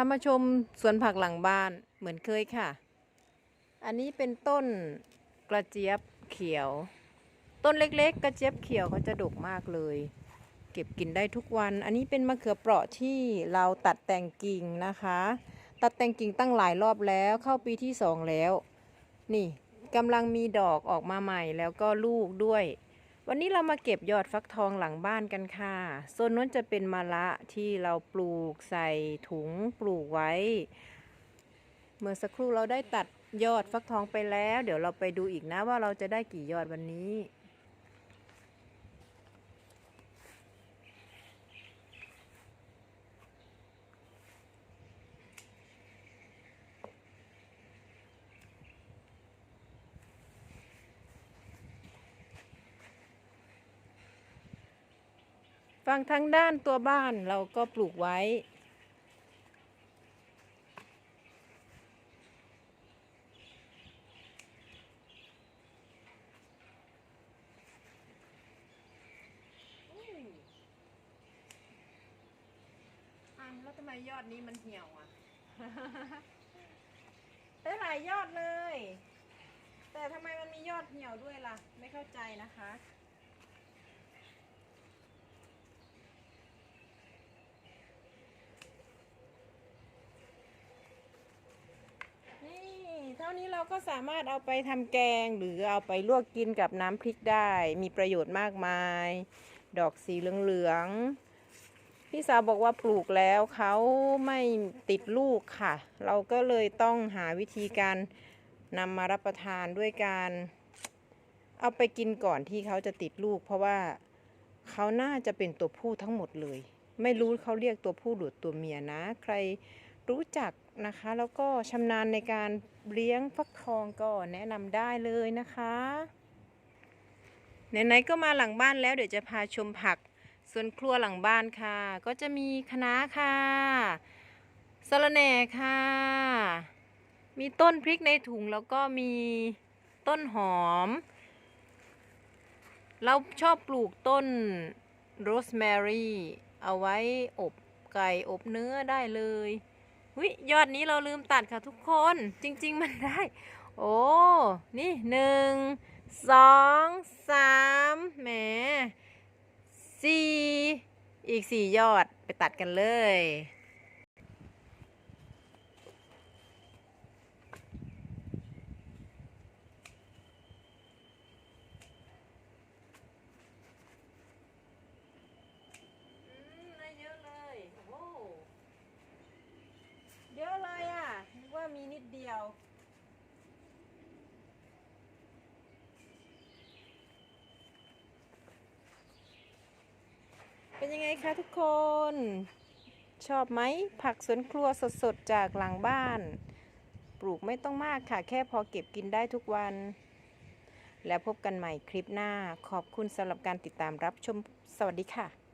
ามาชมสวนผักหลังบ้านเหมือนเคยค่ะ อันนี้เป็นต้นกระเจี๊ยบเขียว ต้นเล็กๆ กระเจี๊ยบเขียวเขาจะดกมากเลย เก็บกินได้ทุกวัน อันนี้เป็นมะเขือเปราะที่เราตัดแต่งกิ่งนะคะ ตัดแต่งกิ่งตั้งหลายรอบแล้วเข้าปีที่สองแล้ว นี่กำลังมีดอกออกมาใหม่แล้วก็ลูกด้วย วันนี้เรามาเก็บยอดฟักทองหลังบ้านกันค่ะโซนนู้นจะเป็นมะละที่เราปลูกใส่ถุงปลูกไว้ เมื่อสักครู่เราได้ตัดยอดฟักทองไปแล้ว เดี๋ยวเราไปดูอีกนะว่าเราจะได้กี่ยอดวันนี้ ฝั่งทางด้านตัวบ้านเราก็ปลูกไว้อะแล้วทำไมยอดนี้มันเหี่ยวอะ ได้หลายยอดเลย แต่ทำไมมันมียอดเหี่ยวด้วยล่ะ ไม่เข้าใจนะคะ นี่เท่านี้เรา ก็สามารถเอาไปทำแกงหรือเอาไปลวกกินกับน้ำพริกได้ มีประโยชน์มากมาย ดอกสีเหลืองๆพี่สาวบอกว่าปลูกแล้วเขาไม่ติดลูกค่ะ เราก็เลยต้องหาวิธีการนำมารับประทานด้วยการเอาไปกินก่อนที่เขาจะติดลูก เพราะว่าเขาน่าจะเป็นตัวผู้ทั้งหมดเลย ไม่รู้เขาเรียกตัวผู้หรือตัวเมียนะ ใครรู้จัก นะคะ แล้วก็ชำนาญในการเลี้ยงฟักทองก็แนะนำได้เลยนะคะไหนๆก็มาหลังบ้านแล้วเดี๋ยวจะพาชมผักสวนครัวหลังบ้านค่ะ ก็จะมีคะน้าค่ะสะระแหน่ค่ะ มีต้นพริกในถุงแล้วก็มีต้นหอม เราชอบปลูกต้นโรสแมรี่เอาไว้อบไก่อบเนื้อได้เลย วิยอดนี้เราลืมตัดค่ะทุกคน จริง ๆ มันได้ โอ้ นี่หนึ่งสองสามแหมสี่อีกสี่ยอดไปตัดกันเลย อืมได้เยอะเลย โอ้โหเยอะเลยอะนึกว่ามีนิดเดียว เป็นยังไงคะทุกคน ชอบไหมผักสวนครัวสดๆ จากหลังบ้าน ปลูกไม่ต้องมากค่ะ แค่พอเก็บกินได้ทุกวัน แล้วพบกันใหม่คลิปหน้า ขอบคุณสำหรับการติดตามรับชมสวัสดีค่ะ